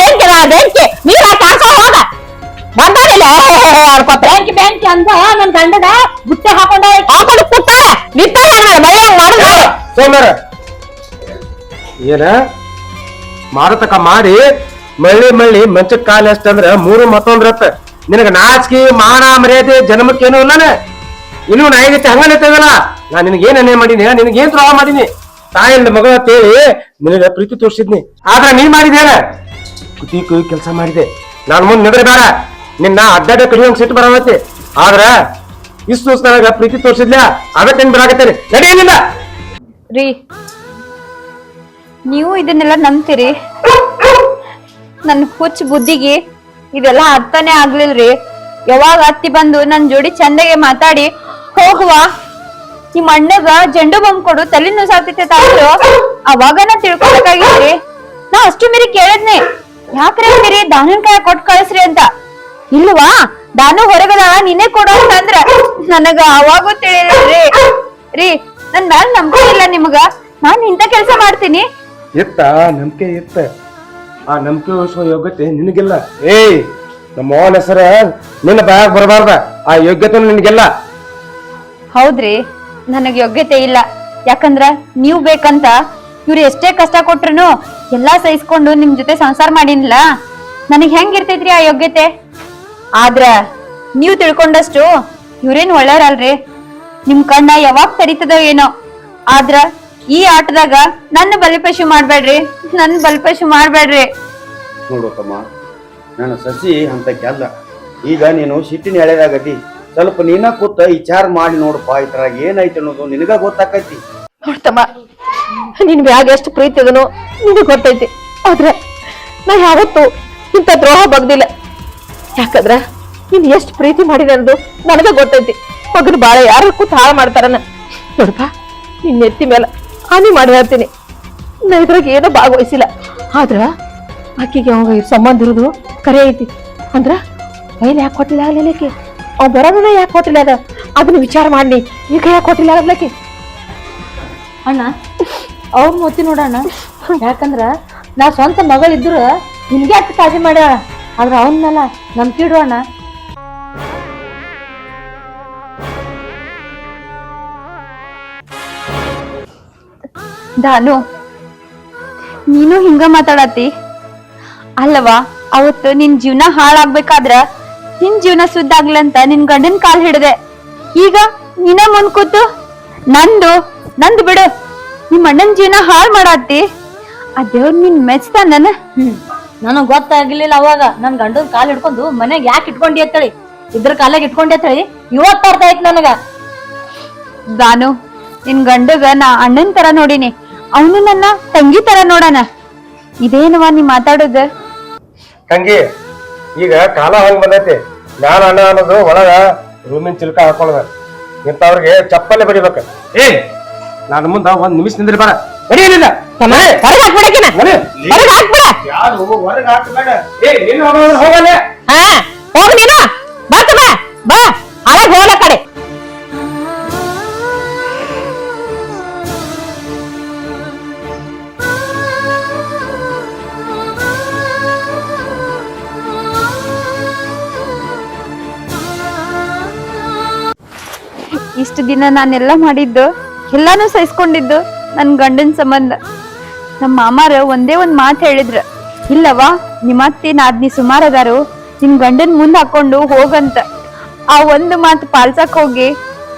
ಬೆಂಕಿ ನಾ ಬೆಂಕಿ. ನೀರ ಕಾಡ್ಕೊಂಡ್ ಹೋಗ? ಬಂದಾನಿಲ್ಲ ಅನ್ಕೋತ ಬ್ಯಾಂಕ್ ಬ್ಯಾಂಕ್ ಅಂತ ನನ್ ಗಂಡನ ಬುಟ್ಟೆ ಹಾಕೊಂಡ ಹಾಕೊಂಡು ಕೂತಾಳ ನಿಂತಾಳ ಮಳೆ ಮಾಡಿದ್ರೆ ಸೋಮರ ಏನ? ಮಾರುತಕ ಮಾಡಿ ಮಳ್ಳಿ ಮಳ್ಳಿ ಮಂಚಕ್ ಕಾಲ ಎಷ್ಟಂದ್ರ ಮೂರು ಮತ್ತೊಂದ್ರತ್ತ ನಿನಗ ನಾಚಿಕೆ, ಮಾನ, ಮರ್ಯಾದೆ ಜನ್ಮಕ್ಕೇನು ಇಲ್ಲನೆ. ಇನ್ನು ನಾಯಿಗತ್ತೆ ಹಂಗ ನಿಂತದಲ್ಲ ನಾ ನಿನಗೇನ್ ಅನ್ಯ ಮಾಡೀನಿ? ನಿನಗೇನ್ ದ್ರೋಹ ಮಾಡೀನಿ? ತಾಯಿ ಮಗಳ ಅಂತೇಳಿ ನಿನಗ ಪ್ರೀತಿ ತೋರಿಸಿದ್ನಿ. ಆದ್ರ ನೀ ಮಾಡಿದೇನ ಕುತಿ ಕುಯಿ ಕೆಲಸ ಮಾಡಿದೆ. ನಾನ್ ಮುಂದೆ ನಿದ್ರೆ ಬೇಡ. ನಿನ್ನ ಅಡ್ಡಾಡ ಕಡಿಯೋಂಗ್ ಸಿಟ್ಟು ಬರವತ್ತೆ. ಆದ್ರ ಇಷ್ಟು ದಿವಸ ನನಗ ಪ್ರೀತಿ ತೋರಿಸಿದ್ಲ? ಅದಕ್ಕೆ ಬರಾಕತ್ತೇನೆ. ನಡೆಯಲಿಲ್ಲ ರೀ, ನೀವು ಇದನ್ನೆಲ್ಲ ನಂಬ್ತೀರಿ? ನನ್ನ ಹುಚ್ಚ ಬುದ್ಧಿಗೆ ಇದೆಲ್ಲ ಅರ್ಥನೇ ಆಗ್ಲಿಲ್ರಿ. ಯಾವಾಗ ಅತ್ತಿ ಬಂದು ನನ್ ಜೋಡಿ ಚಂದಗೆ ಮಾತಾಡಿ, ಹೋಗುವ. ನಿಮ್ ಅಣ್ಣಗ ಜಂಡು ಬಂಬ್ ಕೊಡು, ತಲೆ ನುಸಾತೈತೆ ತಾಳು ಅವಾಗ ನಾ ತಿಳ್ಕೊಬೇಕಾಗಿತ್ರಿ ನಾ ಅಷ್ಟು ಮೀರಿ ಕೇಳದ್ನೆ. ಯಾಕ್ರೆ ಅಂದಿರಿ ದಾನನ್ ಕಾಯ ಕೊಟ್ ಕಳಿಸ್ರಿ ಅಂತ. ಇಲ್ವಾ? ದಾನು ಹೊರಗದ ನಿನ್ನೆ ಕೊಡು ಅಂತಂದ್ರ ನನಗ ಅವಾಗೂ ತಿಳಿದ್ರಿ ರೀ, ನನ್ ಮ್ಯಾಲ ನಂಬಿಕೆ ಇಲ್ಲ ನಿಮಗ. ನಾನ್ ಇಂತ ಕೆಲ್ಸ ಮಾಡ್ತೀನಿ. ಇತ್ತ, ನಂಬಿಕೆ ಇತ್ತ. ಆ ನಂಬಿಕೆ ಉಳಿಸುವ ಯೋಗ್ಯತೆ ನಿನಗಿಲ್ಲ? ಏಯ್, ನಮ್ಮ ಅವನ ಹೆಸರ ನಿನ್ನ ಬಾಯಾಗ ಬರಬಾರ್ದ. ಆ ಯೋಗ್ಯತೆ ನಿನಗೆಲ್ಲ. ಹೌದ್ರಿ, ನನಗ್ ಯೋಗ್ಯತೆ ಇಲ್ಲ. ಯಾಕಂದ್ರ ನೀವ್ ಬೇಕಂತ ಇವ್ರು ಎಷ್ಟೇ ಕಷ್ಟ ಕೊಟ್ರುನು ಎಲ್ಲಾ ಸಹಿಸ್ಕೊಂಡು ನಿಮ್ ಜೊತೆ ಸಂಸಾರ ಮಾಡಿನ್ಲ ನನಗ್ ಹೆಂಗ್ ಇರ್ತೈತ್ರಿ ಆ ಯೋಗ್ಯತೆ? ಆದ್ರ ನೀವು ತಿಳ್ಕೊಂಡಷ್ಟು ಇವ್ರೇನ್ ಒಳ್ಳೆಯರಲ್ರಿ ನಿಮ್ ಕಣ್ಣ ಯಾವಾಗ ತರಿತದೋ ಏನೋ. ಆದ್ರ ಈ ಆಟದಾಗ ನನ್ನ ಬಲಿಪಶು ಮಾಡ್ಬೇಡ್ರಿ. ನನ್ ಬಲ್ಪಶು ಮಾಡ್ಬೇಡ್ರಿ. ನೋಡು ತಮ್ಮ ನನ್ನ ಸಸಿ ಅಂತ ಈಗ ನೀನು ಸಿಟ್ಟಿನ ಎಳೆದಾಗತಿ ಸ್ವಲ್ಪ ನೀನ ಕೂತ ವಿಚಾರ ಮಾಡಿ ನೋಡಪ್ಪ ಇದ್ರಾಗ ಏನೈತಿ ಅನ್ನೋದು ನಿನಗ ಗೊತ್ತಾಕೈತಿ. ನೋಡ್ತಮ್ಮ ನಿನ್ ಬ್ಯಾಗ್ ಎಷ್ಟು ಪ್ರೀತಿ ಇದನು ನಿನಗೆ ಗೊತ್ತೈತಿ. ಆದ್ರೆ ನಾ ಯಾವತ್ತು ಇಂಥ ದ್ರೋಹ ಬಗ್ದಿಲ್ಲ. ಯಾಕಂದ್ರ ನೀನ್ ಎಷ್ಟು ಪ್ರೀತಿ ಮಾಡಿದೆ ಅನ್ನೋದು ನನಗ ಗೊತ್ತೈತಿ. ಮಗನ ಬಾಳ ಯಾರು ಕೂತ್ ಹಾಳು ಮಾಡ್ತಾರನ. ನೋಡಪ್ಪ ನಿನ್ ಎತ್ತಿ ಮೇಲೆ ಹಾನಿ ಮಾಡಿ ಹೇಳ್ತೀನಿ ನಾ ಇದ್ರಾಗ ಏನೋ ಭಾಗವಹಿಸಿಲ್ಲ. ಆದ್ರ ಆಕಿಗೆ ಅವಾಗ ಸಂಬಂಧ ಇರೋದು ಕರೆ ಐತಿ. ಅಂದ್ರ ಬೈಲ್ ಯಾಕೆ ಕೊಟ್ಟಿಲ್ಲ ಆಗ್ಲಿಲ್ಲಕ್ಕೆ ಅವ್ ಬರೋದನ್ನ ಯಾಕೆ ಕೊಟ್ಟಿಲ್ಲ ಅದ? ಅದನ್ನ ವಿಚಾರ ಮಾಡ್ಲಿ. ಈಗ ಯಾಕೆ ಕೊಟ್ಟಿಲ್ಲ ಆಗ್ಲಕ್ಕೆ ಅಣ್ಣ ಅವ್ರ ಮೂತಿ ನೋಡಣ್ಣ ಯಾಕಂದ್ರ ನಾ ಸ್ವಂತ ಮಗಳಿದ್ರು ನಿನ್ಗೆ ಅಷ್ಟು ಕಾಳಜಿ ಮಾಡ್ಯಾಳ. ಆದ್ರ ಅವನ್ನೆಲ್ಲ ಇಡು ಅಣ್ಣ. ದಾನು ನೀನು ಹಿಂಗ ಮಾತಾಡತಿ ಅಲ್ಲವಾ ಅವತ್ತು ನಿನ್ ಜೀವನ ಹಾಳಾಗ್ಬೇಕಾದ್ರ ನಿನ್ ಜೀವನ ಸುದ್ದ ಆಗ್ಲಂತ ನಿನ್ ಗಂಡನ್ ಕಾಲ್ ಹಿಡಿದೆ. ಈಗ ನಿನ್ನ ಮುಂದ್ ಕೂತು? ನಂದು ನಂದ್ ಬಿಡು. ನಿಮ್ ಅಣ್ಣನ್ ಜೀವನ ಹಾಳ್ ಮಾಡಾತಿ ಆ ದೇವ್ರ ನಿನ್ ಮೆಚ್ತಾನ ನನ್ ನನಗ್ ಗೊತ್ತಾಗ್ಲಿಲ್ಲ ಅವಾಗ. ನನ್ ಗಂಡನ್ ಕಾಲ್ ಹಿಡ್ಕೊಂಡು ಮನೆಗ್ ಯಾಕೆ ಇಟ್ಕೊಂಡಿ ಅಂತೇಳಿ. ಇದ್ರ ಕಾಲಾಗ ಇಟ್ಕೊಂಡಿ ಅಂತೇಳಿ ಇವತ್ತು ಅರ್ಥ ಆಯ್ತು ನನಗ. ನಾನು ನಿನ್ ಗಂಡಗ ನಾ ಅಣ್ಣನ್ ತರ ನೋಡಿನಿ. ಅವನು ನನ್ನ ತಂಗಿ ತರ ನೋಡಣ. ಇದೇನವ ನೀ ಮಾತಾಡೋದ? ತಂಗಿ ಈಗ ಕಾಲ ಹಂಗ್ ಬಂದೈತಿ. ನಾನು ಅಣ್ಣ ಅನ್ನೋದು ಒಳಗ ರೂಮಿನ ಚಿಲ್ಕ ಹಾಕೊಳ್ಳ ಇಂಥವ್ರಿಗೆ ಚಪ್ಪಲೆ ಬಡಿಬೇಕ. ಏ ನಾನು ಮುಂದ ಒಂದ್ ನಿಮಿಷ ನಿಂದ್ರಿ ಬರ. ಬಡಿಯಲಿಲ್ಲ ತಮ್ಮ ಹೊರಗೆ ಹಾಕ್ಬಿಡಕಿನ. ಹೊರಗೆ ಹಾಕ್ಬಿಡ. ಯಾರು ಹೊರಗೆ ಹಾಕಬೇಡ. ಏ ನೀನು ಹೋಗಲ್ಲ. ಹಾ ಹೋಗ್ ನೀನು ದಿನ ನಾನೆಲ್ಲ ಮಾಡಿದ್ದು, ಎಲ್ಲಾನು ಸಹಿಸ್ಕೊಂಡಿದ್ದು ನನ್ನ ಗಂಡನ ಸಂಬಂಧ. ನಮ್ಮ ಮಾಮಾರ ಒಂದೇ ಒಂದ್ ಮಾತು ಹೇಳಿದ್ರ. ಇಲ್ಲವಾ ನಿಮ್ಮ ಅತ್ತಿ ನಾದ್ನಿ ಸುಮಾರ್ ಅದಾರು ನಿಮ್ ಗಂಡನ್ ಮುಂದ್ ಹಾಕೊಂಡು ಹೋಗಂತ. ಆ ಒಂದು ಮಾತು ಪಾಲ್ಸಕ್ ಹೋಗಿ,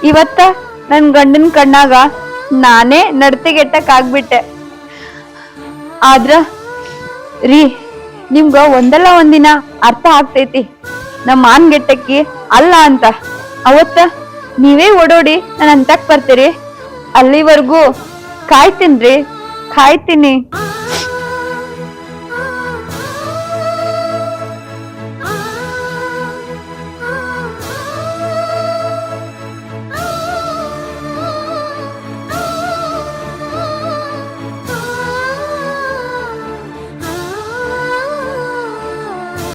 ಇವತ್ತ ನನ್ ಗಂಡನ್ ಕಣ್ಣಾಗ ನಾನೇ ನಡ್ತಿಗೆಟ್ಟಕ್ ಆಗ್ಬಿಟ್ಟೆ. ಆದ್ರ, ರೀ, ನಿಮ್ಗ ಒಂದಲ್ಲ ಒಂದಿನ ಅರ್ಥ ಆಗ್ತೈತಿ. ನಮ್ಮ ಮಾನ್ಗೆಟ್ಟಕ್ಕಿ ಅಲ್ಲ ಅಂತ. ಅವತ್ತ ನೀವೇ ಓಡೋಡಿ ನಾನು ಅಂತಕ್ ಬರ್ತೀರಿ. ಅಲ್ಲಿವರೆಗೂ ಕಾಯ್ತೀನ್ರಿ ಕಾಯ್ತೀನಿ.